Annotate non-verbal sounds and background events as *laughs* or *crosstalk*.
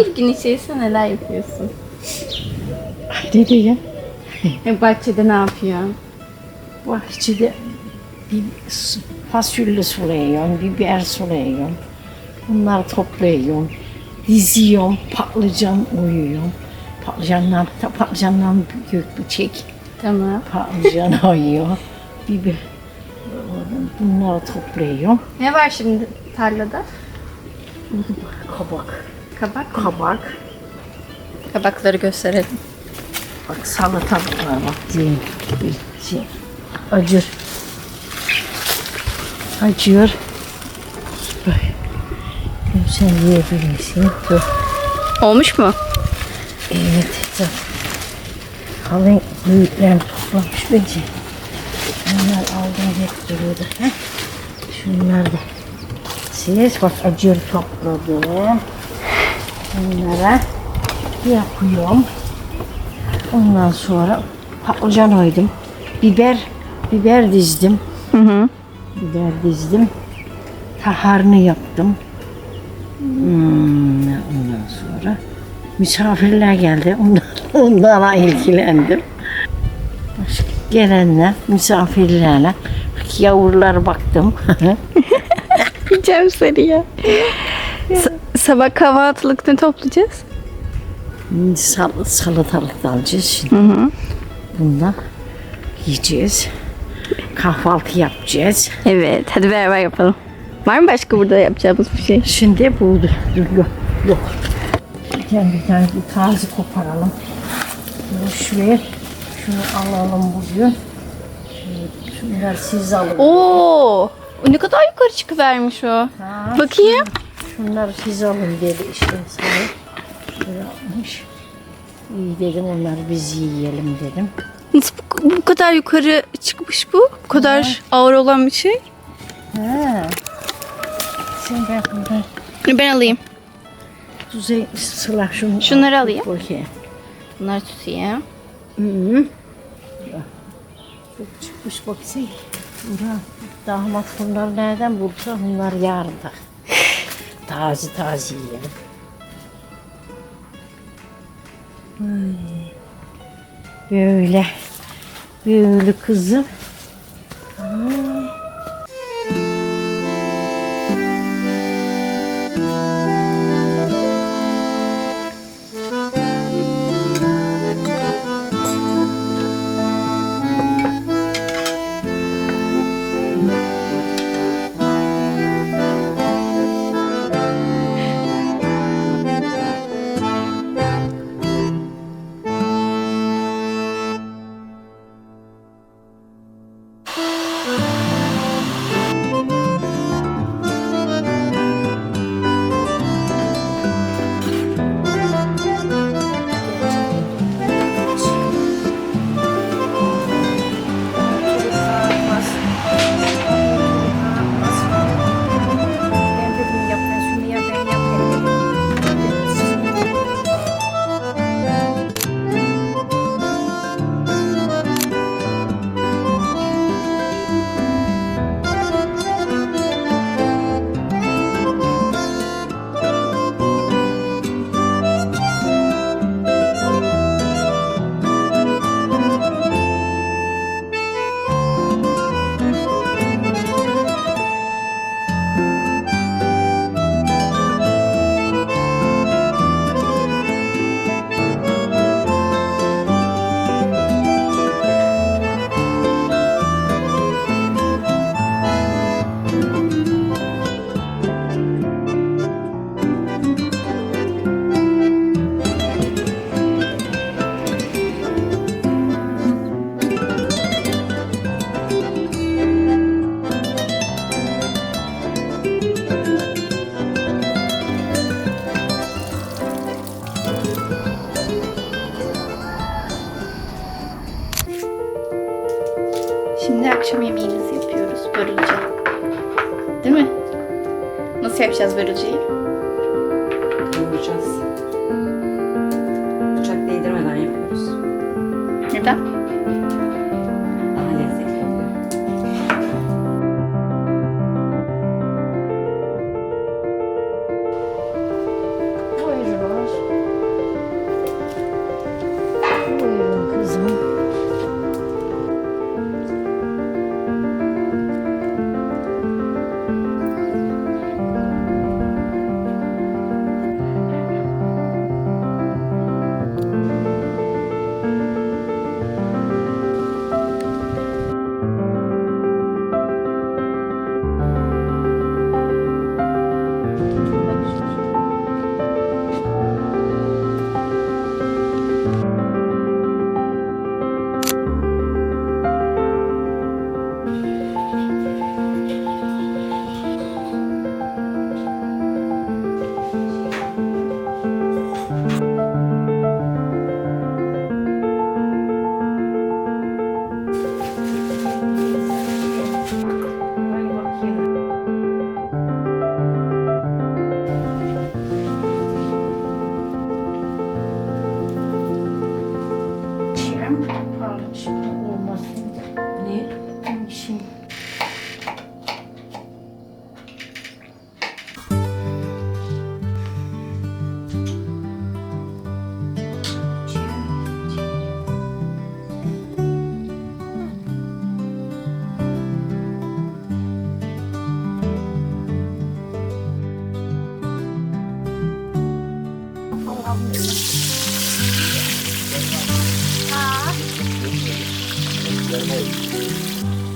İlk gün içerisinde neler yapıyorsun? Ne diyeyim? *laughs* E, bahçede ne yapıyor? Bahçede bir s- fasulye sulayıyorum, biber sulayıyorum. Bunları topluyorum. Diziyorum, patlıcan uyuyorum. Patlıcanlar, ta patlıcanlar büyük bir çek. Tamam. Patlıcan *laughs* ayıyor. Biber. Bunları topluyorum. Ne var şimdi tarlada? Kabak. Kabak mı? Kabak. Kabakları gösterelim. Bak salatalık var bak. Bir şey. Acır. Acıyor. Böyle. Sen yiyebilirsin. Dur. Olmuş mu? Evet. Dur. Kalın büyükler toplamış bence. Bunlar aldım getiriyordu. Heh. Şunlar da. Siz bak acır topladım. Bunlara yapıyorum. Ondan sonra patlıcan oydum. Biber, biber dizdim. Hı hı. Biber dizdim. Taharını yaptım. Hmm, ondan sonra misafirler geldi. Ondan, *laughs* onlara ilgilendim. Başka gelenler, misafirlerle yavrular baktım. *laughs* Yiyeceğim seni ya. Sa- sabah kahvaltılık ne toplayacağız? Sal salatalık da alacağız şimdi. Hı hı. Yiyeceğiz. Kahvaltı yapacağız. Evet. Hadi beraber yapalım. Var mı başka burada yapacağımız bir şey? Şimdi bu dur yok yok. Bir tane bir tane bir taze koparalım. Boş ver. Şunu alalım bugün. Şunları siz alın. Oo! Ne kadar yukarı çıkıvermiş o. Ha, Bakayım. Şunları siz alın dedi işte sana. Şöyle almış. İyi dedim onları biz yiyelim dedim. Nasıl bu, bu kadar yukarı çıkmış bu? Bu kadar ağır olan bir şey. Ha. Sen ben buradan Ben alayım. tuzay sıla şunu. Şunları al. alayım. Okey. Bunları tutayım. Hı -hı. Çok çıkmış baksana. Damat bunları nereden bulsa bunlar yarın da. Taze taze yiyelim. Böyle. Böyle kızım. Akşam yemeğimizi yapıyoruz. Börülce. Değil mi? Nasıl yapacağız börülceyi? Yoğuracağız. Bıçak değdirmeden yapıyoruz. Neden? 是。Amém.